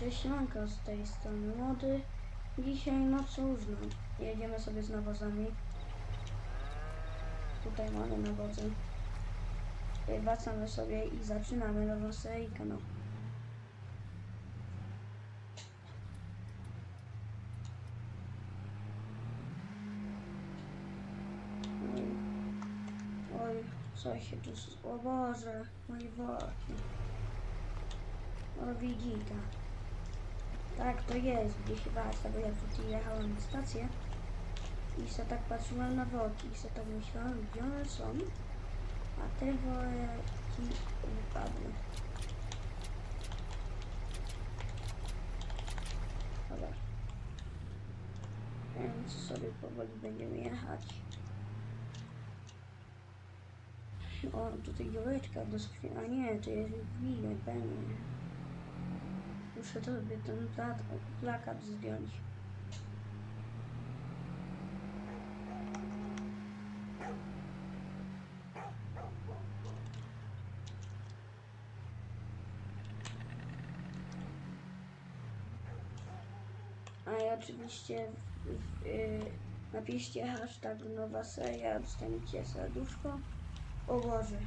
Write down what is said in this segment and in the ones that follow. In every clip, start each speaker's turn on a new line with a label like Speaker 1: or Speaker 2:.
Speaker 1: Cześć z tej strony młody. Dzisiaj no cóż no, jedziemy sobie z nawozami. Tutaj mamy nawozy. Wracamy sobie i zaczynamy nową seryjkę no. Oj, oj, co się tu... O Boże, moje worki. O widzita. Tak, to jest gdzieś Warsza, bo ja tutaj jechałem na stację i se tak patrzyłem na worki i se tak myślałem, gdzie one są, a te worki wypadły. Dobra. Więc sobie powoli będziemy jechać. O, tutaj dziureczka do skrzyni. A nie, to jest widać, pewnie. Muszę sobie ten plat, plakat zdjąć. A i oczywiście w, w, y, napiszcie hashtag nowa seria, dostaniecie serduszko. O Boże.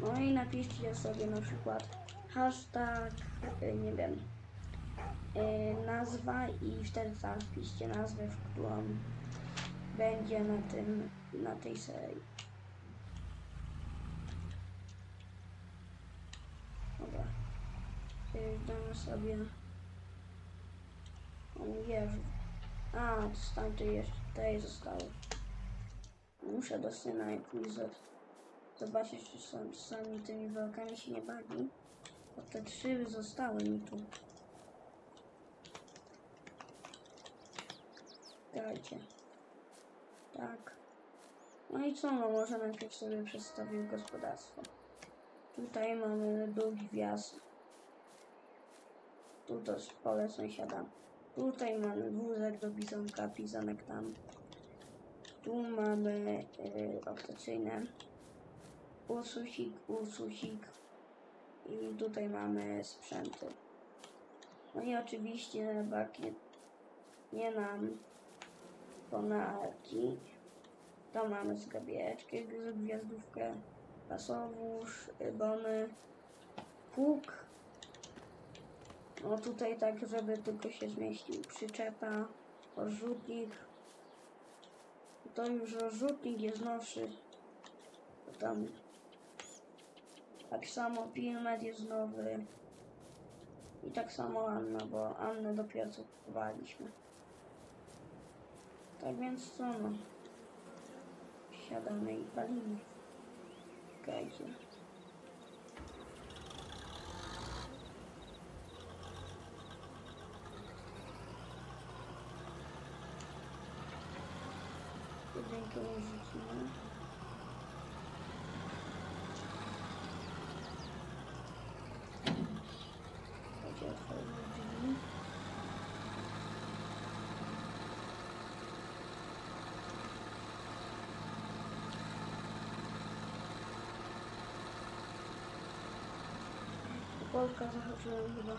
Speaker 1: No i napiszcie sobie na przykład hashtag, y, nie wiem, y, nazwa i wtedy tam wpiszcie nazwę, w którą będzie na tym, na tej serii. Dobra. Przejeżdżamy sobie. O Jezu. A, to stamtąd jeszcze tutaj zostały. Muszę do syna za- zobaczyć, czy są czasami tymi workami się nie bawi. Bo te trzy zostały mi tu. Dajcie. Tak. No i co, no może najpierw sobie przedstawił gospodarstwo. Tutaj mamy długi wjazd. Tu to jest pole sąsiada. Tutaj mamy wózek do bizonka, bizonek tam. Tu mamy yy, optacyjne. Ursusik, ursusik. I tutaj mamy sprzęty. No i oczywiście bakiet nie nam ponarki. To mamy zgrabieczkę, gwiazdówkę, pasowóz, y, bony, pług. No tutaj tak, żeby tylko się zmieścił przyczepa, rozrzutnik. To już rozrzutnik jest nowszy. Tam tak samo Pilmet jest nowy. I tak samo Anna, bo Annę dopiero co kupowaliśmy. Tak więc co no. Siadamy i palimy. Czekajcie. Jedynkę rzucimy. Polka zahaczyłem chyba.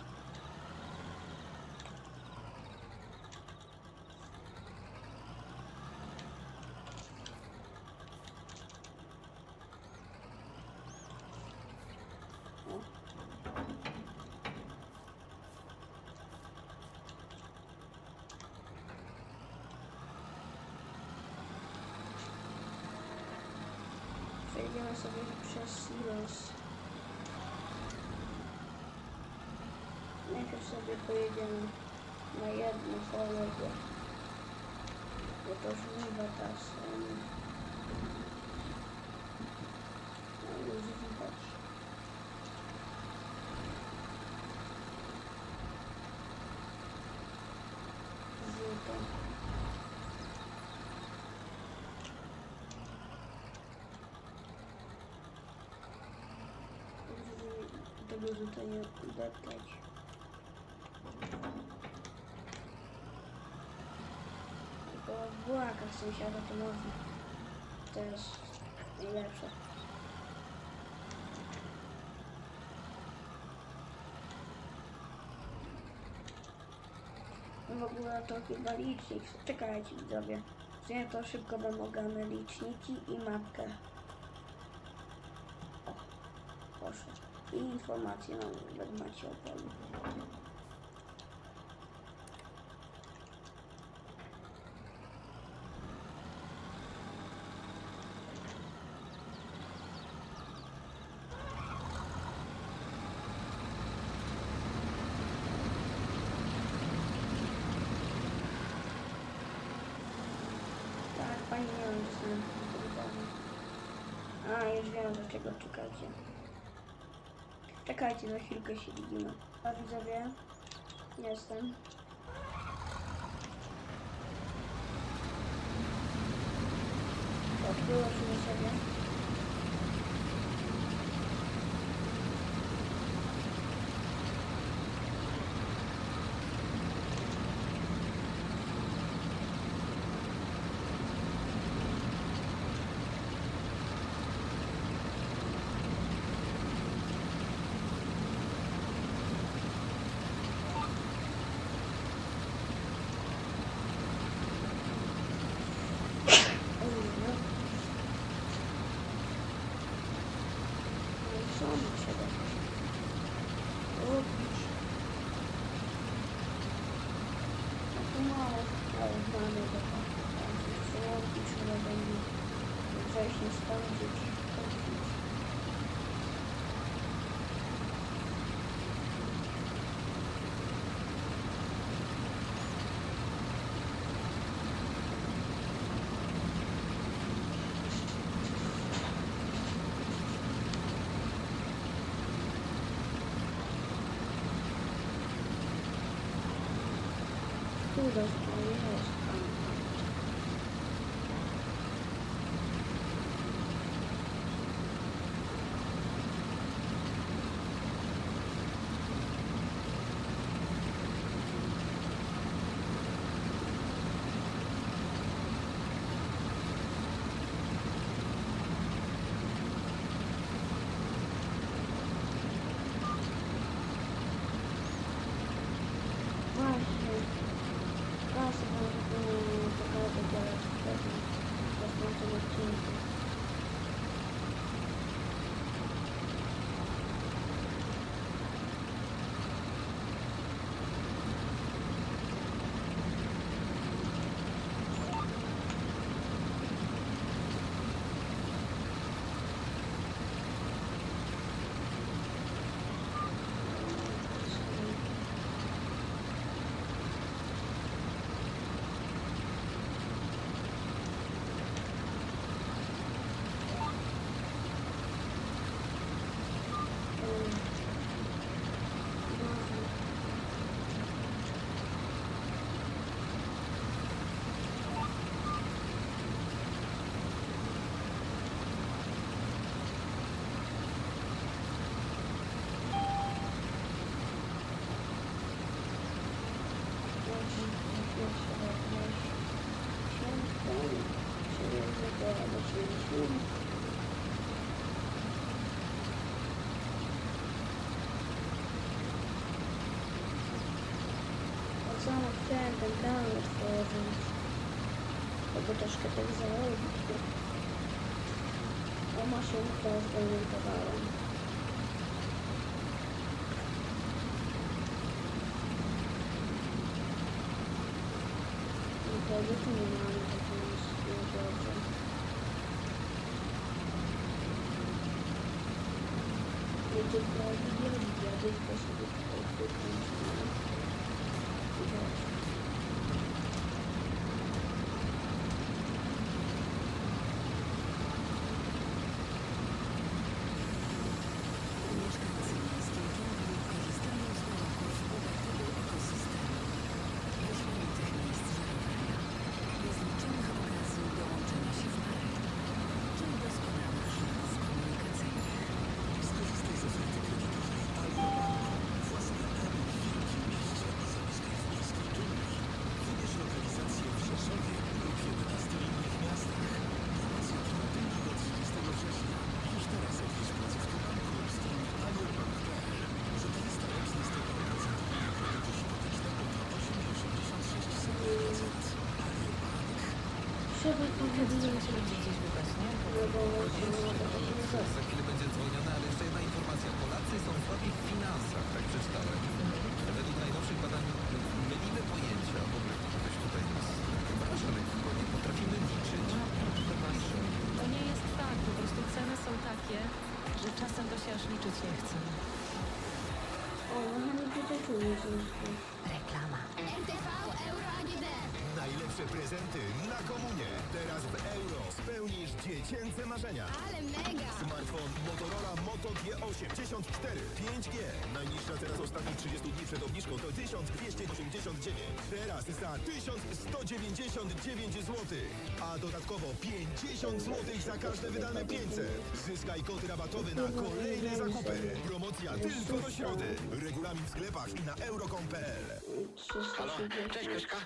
Speaker 1: Przejdziemy sobie przez silos. To żniwa ta są. No już widać. Żółte. Żeby Tego żółte nie deptać. błaga sąsiada, to można. To jest najlepsze. No w ogóle to chyba licznik. Czekajcie widzowie. Ja to szybko wam ogarnę liczniki i mapkę. O, proszę. I informacje na no, macie o. nie wiem, że są gotowe. A, już wiem do czego czekacie. Czekajcie, za chwilkę się widzimy. A widzowie, jestem. Odbyło się sobie. Ojej, no i co mi trzeba robić? No to mało, ale mamy do tego. Przełączyć trzeba będzie wcześniej sprawdzić. kupić. Kurde, to jest tam. Właśnie. Teraz wam mm, pokażę teraz pewnie w następnym odcinku. Mm. Można. Właśnie, pierwszy raz weź świętą, czyli zabrała się świętą. Tak samo chciałem ten kanał otworzyć. Żeby troszkę tak zarobić. O maszynkę zdemontowałem. I wtedy tu
Speaker 2: Za chwilę będzie ale jeszcze jedna informacja. Polacy są słabi
Speaker 3: dziecięce marzenia.
Speaker 4: Ale mega!
Speaker 3: Smartfon Moto G84 5G. Najniższa teraz ostatnich 30 dni przed obniżką to 1289. Teraz za 1199 zł. A dodatkowo 50 zł za każde wydane 500. Zyskaj kod rabatowy na kolejne zakupy. Promocja tylko do środy. Regulamin w sklepach i na euro.com.pl.
Speaker 5: Halo,
Speaker 1: 360.
Speaker 5: cześć Kryszka.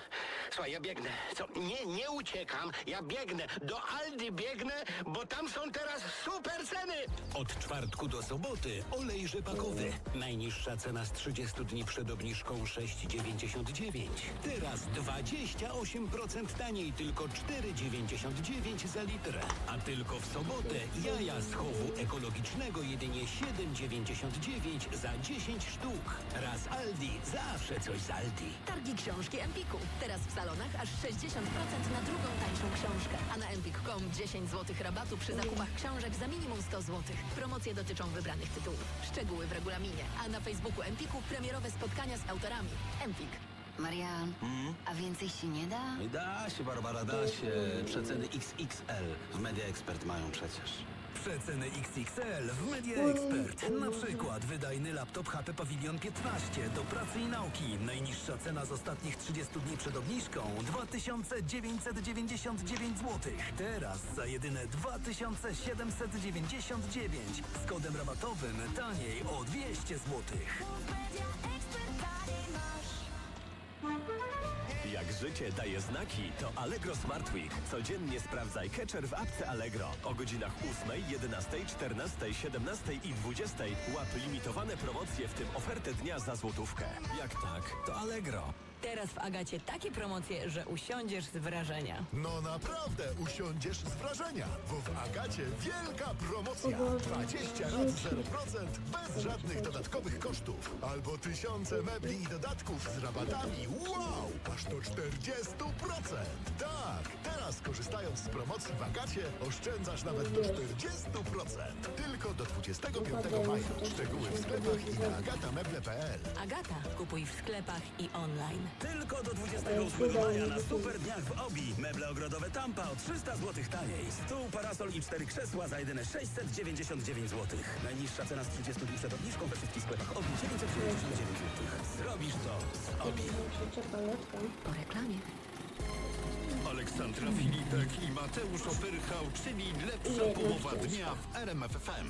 Speaker 5: Słuchaj, ja biegnę. Co? Nie, nie uciekam. Ja biegnę. Do Aldi biegnę, bo tam są teraz super ceny.
Speaker 6: Od czwartku do soboty olej rzepakowy. Najniższa cena z 30 dni przed obniżką 6,99. Teraz 28% taniej, tylko 4,99 za litr. A tylko w sobotę jaja z chowu ekologicznego jedynie 7,99 za 10 sztuk. Raz Aldi, zawsze coś z Aldi.
Speaker 7: Targi książki Empiku. Teraz w salonach aż 60% na drugą tańszą książkę. A na empik.com 10 zł rabatu przy zakupach książek za minimum 100 zł. Promocje dotyczą wybranych tytułów. Szczegóły w regulaminie. A na Facebooku Empiku premierowe spotkania z autorami. Empik.
Speaker 8: Marian, a więcej się nie da?
Speaker 9: Da się, Barbara, da się. Przeceny XXL w Media Expert mają przecież.
Speaker 6: Przeceny XXL w Media Expert. Na przykład wydajny laptop HP Pavilion 15 do pracy i nauki. Najniższa cena z ostatnich 30 dni przed obniżką 2999 zł. Teraz za jedyne 2799 z kodem rabatowym taniej o 200 zł.
Speaker 10: Jak życie daje znaki, to Allegro Smart Week. Codziennie sprawdzaj catcher w apce Allegro. O godzinach 8, 11, 14, 17 i 20 łap limitowane promocje, w tym ofertę dnia za złotówkę.
Speaker 6: Jak tak, to Allegro.
Speaker 7: Teraz w Agacie takie promocje, że usiądziesz z wrażenia.
Speaker 3: No naprawdę usiądziesz z wrażenia, bo w Agacie wielka promocja. 20 lat 0% bez żadnych dodatkowych kosztów. Albo tysiące mebli i dodatków z rabatami. Wow! Aż do 40%! Tak! Teraz korzystając z promocji w Agacie oszczędzasz nawet do 40%. Tylko do 25 maja. Szczegóły w sklepach i na agatameble.pl.
Speaker 7: Agata. Kupuj w sklepach i online.
Speaker 6: Tylko do 28 maja na super dniach w Obi. Meble ogrodowe Tampa o 300 zł taniej. Stół, parasol i cztery krzesła za jedyne 699 zł. Najniższa cena z 30 dni przed obniżką we wszystkich sklepach Obi 999 zł. Zrobisz to z Obi.
Speaker 7: Po reklamie.
Speaker 3: Aleksandra Filipek i Mateusz Opyrchał, czyli lepsza połowa dnia w RMFFM.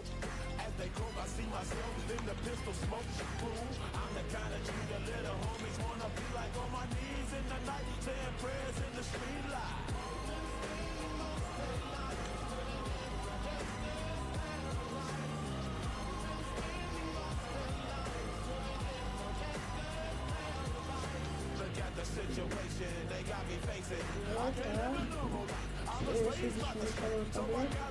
Speaker 10: They croak, I see myself in the pistol smoke. I'm the kind of G the little homies wanna be like on my knees in the night, saying prayers in the street light. Look at the situation they got me facing. I can't never know. I was raised by the so I gotta be down with the routine. Too much television watching got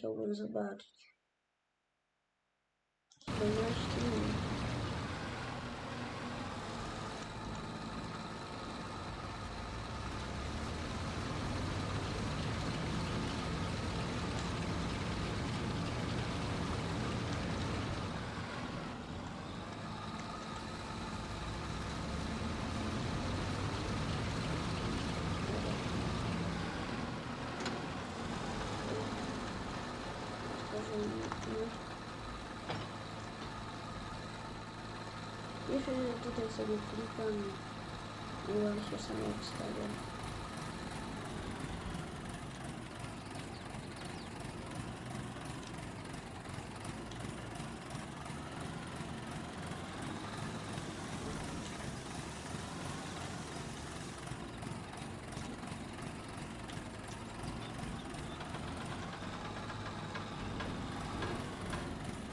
Speaker 1: musiałbym zobaczyć. 17 Jeszcze tutaj sobie klikam i on się sam obstawia.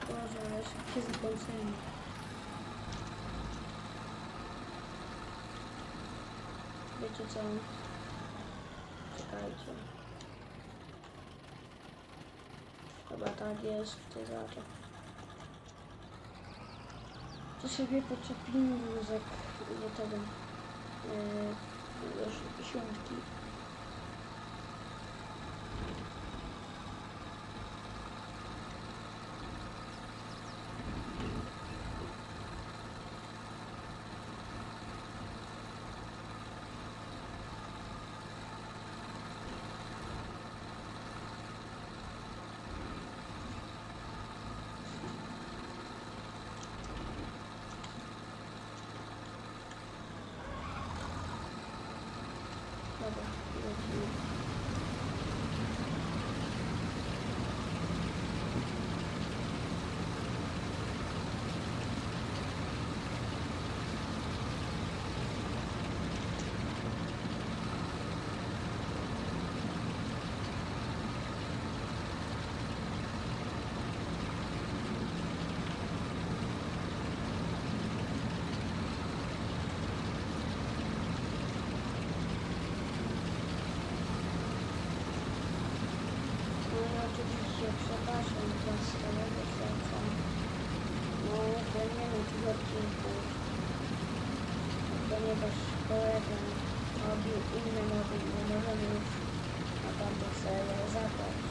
Speaker 1: Boże, ale szybkie zakończenie. Wiecie co? Czekajcie. Chyba tak jest, to zaczek. To sobie poczepimy wózek do tego. Yy, do świątki. Dobra, lecimy. No i oczywiście przepraszam Was z całego serca. No, że nie mam tych odcinków, ponieważ kolega robił inne mody, nie możemy już na tamtą serię zabrać.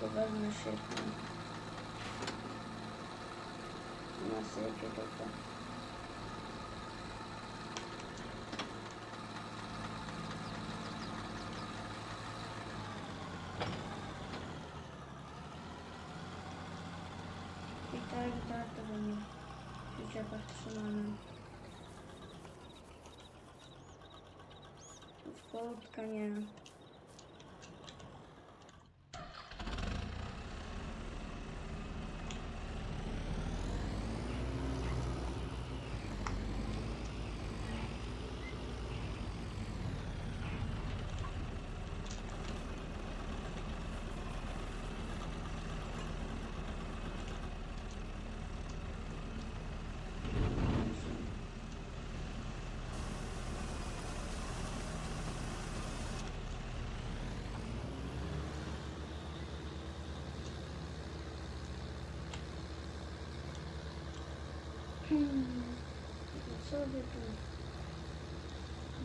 Speaker 1: Paliwa, tylko wezmę szybko. Nasypię tutaj. I tak, i tak to będzie w przyczepach trzymane. W kołtka nie. Hmm. Co by tu?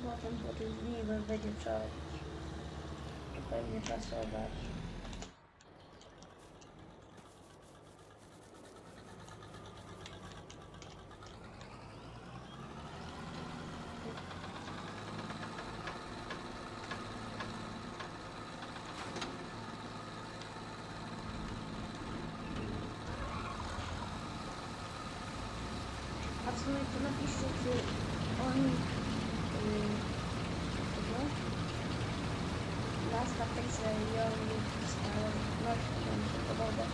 Speaker 1: Potem po tych żniwach będzie trzeba robić. To pewnie czasować. A w sumie to napiszcie, czy oni yy, tego nazwa tej serii oni stałe no to mi się podoba.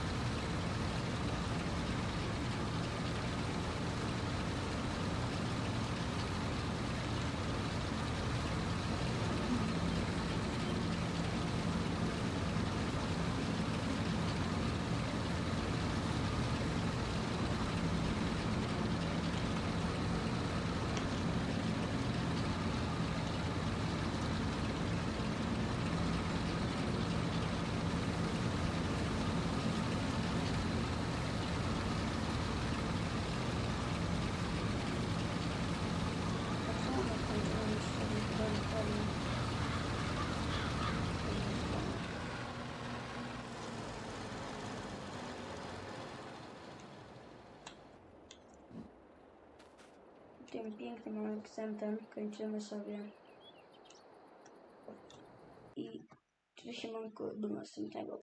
Speaker 1: Tak samo kończymy już sobie chyba na pewno. Tym pięknym akcentem kończymy sobie. I cześć siemanko, do następnego.